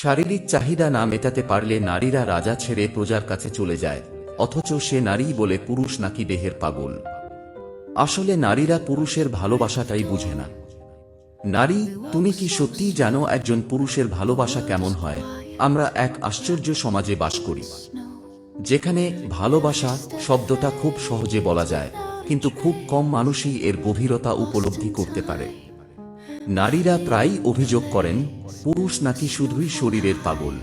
শারীরিক চাহিদা না মেটাতে পারলে নারীরা রাজা ছেড়ে প্রজার কাছে চলে যায়, অথচ সে নারী বলে পুরুষ নাকি দেহের পাগল। আসলে নারীরা পুরুষের ভালোবাসাটাই বুঝে না। নারী, তুমি কি সত্যিই জানো একজন পুরুষের ভালোবাসা কেমন হয়? আমরা এক আশ্চর্য সমাজে বাস করি। যেখানে ভালোবাসা শব্দটা খুব সহজে বলা যায়, কিন্তু খুব কম মানুষই এর গভীরতা উপলব্ধি করতে পারে। নারীরা প্রায়ই অভিযোগ করেন, পুরুষ নাকি শুধুই শরীরের পাগল।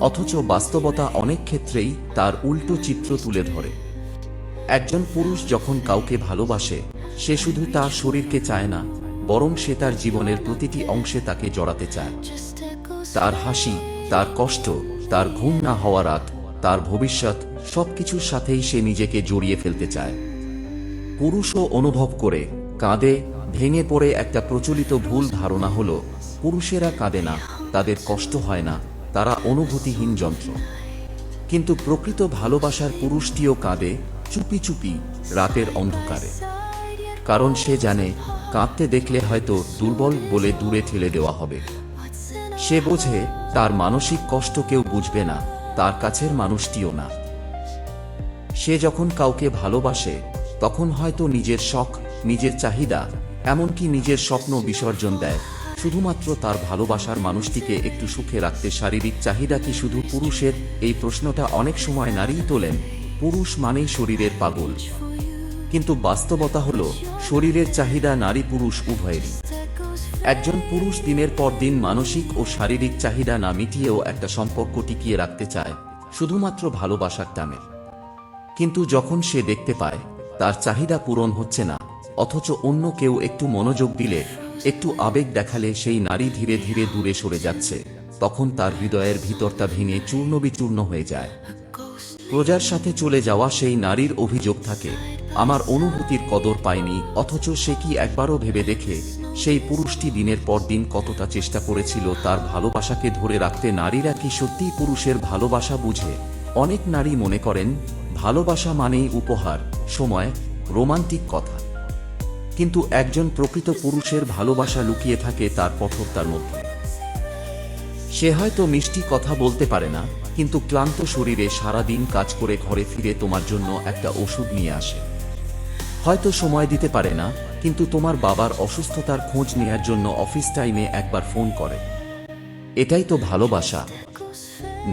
অথচ বাস্তবতা অনেক ক্ষেত্রেই তার উল্টো চিত্র তুলে ধরে। একজন পুরুষ যখন কাউকে ভালোবাসে, সে শুধু তার শরীরকে চায় না, বরং সে তার জীবনের প্রতিটি অংশে তাকে জড়াতে চায়। তার হাসি, তার কষ্ট, তার ঘুম না হওয়া রাত, তার ভবিষ্যৎ, সবকিছুর সাথেই সে নিজেকে জড়িয়ে ফেলতে চায়। পুরুষও অনুভব করে, কাঁদে ভেঙে পড়ে একটা প্রচলিত ভুল ধারণা হলো, পুরুষেরা কাঁদে না, তাদের কষ্ট হয় না, তারা অনুভূতিহীন যন্ত্র। কিন্তু প্রকৃত ভালোবাসার পুরুষটিও কাঁদে চুপি চুপি, রাতের অন্ধকারে। কারণ সে জানে, কাঁদতে দেখলে হয়তো দুর্বল বলে দূরে ঠেলে দেওয়া হবে। সে বোঝে, তার মানসিক কষ্ট কেউ বুঝবে না, তার কাছের মানুষটিও না। সে যখন কাউকে ভালোবাসে, তখন হয়তো নিজের শখ, নিজের চাহিদা এমনকি নিজের স্বপ্ন বিসর্জন দেয়। শুধুমাত্র তার ভালোবাসার মানুষটিকে একটু সুখে রাখতে শারীরিক চাহিদা কি শুধু পুরুষের? এই প্রশ্নটা অনেক সময় নারীই তোলেন। পুরুষ মানেই শরীরের পাগল। কিন্তু বাস্তবতা হল, শরীরের চাহিদা নারী পুরুষ উভয়েরই। একজন পুরুষ দিনের পর দিন মানসিক ও শারীরিক চাহিদা না মিটিয়েও একটা সম্পর্ক টিকিয়ে রাখতে চায়, শুধুমাত্র ভালোবাসার টানে। কিন্তু যখন সে দেখতে পায়, তার চাহিদা পূরণ হচ্ছে না। অথচ অন্য কেউ একটু মনোযোগ দিলে, একটু আবেগ দেখালে সেই নারী ধীরে ধীরে দূরে সরে যাচ্ছে। তখন তার হৃদয়ের ভিতরটা ভেঙে চূর্ণ বিচূর্ণ হয়ে যায়। প্রজার সাথে চলে যাওয়া সেই নারীর অভিযোগ থাকে, আমার অনুভূতির কদর পায়নি অথচ সে কি একবারও ভেবে দেখে, সেই পুরুষটি দিনের পর দিন কতটা চেষ্টা করেছিল তার ভালোবাসাকে ধরে রাখতে নারীরা কি সত্যিই পুরুষের ভালোবাসা বুঝে? অনেক নারী মনে করেন, ভালোবাসা মানেই উপহার, সময়, রোমান্টিক কথা। কিন্তু একজন প্রকৃত পুরুষের ভালোবাসা লুকিয়ে থাকে তার কঠোরতার মধ্যে। সে হয়তো মিষ্টি কথা বলতে পারে না, কিন্তু ক্লান্ত শরীরে সারাদিন কাজ করে ঘরে ফিরে তোমার জন্য একটা ওষুধ নিয়ে আসে। হয়তো সময় দিতে পারে না, কিন্তু তোমার বাবার অসুস্থতার খোঁজ নেয়ার জন্য অফিস টাইমে একবার ফোন করে। এটাই তো ভালোবাসা।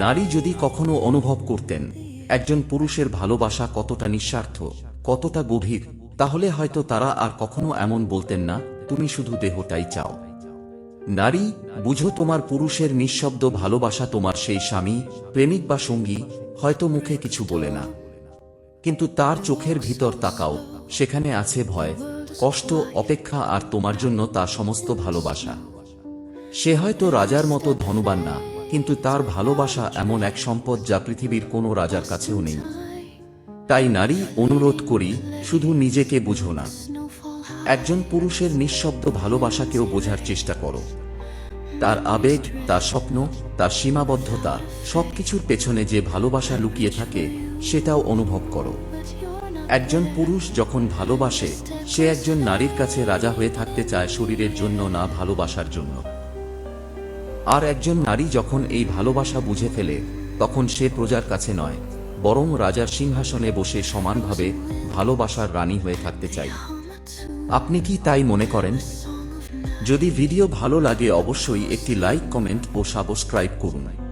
নারী যদি কখনো অনুভব করতেন, একজন পুরুষের ভালোবাসা কতটা নিঃস্বার্থ, কতটা গভীর তাহলে হয়তো তারা আর কখনো এমন বলতেন না, তুমি শুধু দেহটাই চাও। নারী, বুঝো তোমার পুরুষের নিঃশব্দ ভালোবাসা তোমার সেই স্বামী, প্রেমিক বা সঙ্গী, হয়তো মুখে কিছু বলে না। কিন্তু তার চোখের ভিতর তাকাও, সেখানে আছে ভয়, কষ্ট, অপেক্ষা আর তোমার জন্য তার সমস্ত ভালোবাসা। সে হয়তো রাজার মতো ধনবান না, কিন্তু তার ভালোবাসা এমন এক সম্পদ যা পৃথিবীর কোনো রাজার কাছেও নেই। তাই নারী অনুরোধ করি, শুধু নিজেকে বুঝো না। একজন পুরুষের নিঃশব্দ ভালোবাসাকেও বোঝার চেষ্টা করো। তার আবেগ, তার স্বপ্ন, তার সীমাবদ্ধতা, সবকিছুর পেছনে যে ভালোবাসা লুকিয়ে থাকে, সেটাও অনুভব করো। একজন পুরুষ যখন ভালোবাসে, সে একজন নারীর কাছে রাজা হয়ে থাকতে চায় শরীরের জন্য, না ভালোবাসার জন্য। আর একজন নারী যখন এই ভালোবাসা বুঝে ফেলে, তখন সে প্রজার কাছে নয় বরং রাজার সিংহাসনে বসে সমানভাবে ভালোবাসার রানী হয়ে থাকতে চাই। আপনি কি তাই মনে করেন? যদি ভিডিও ভালো লাগে অবশ্যই একটি লাইক, কমেন্ট ও সাবস্ক্রাইব করুন।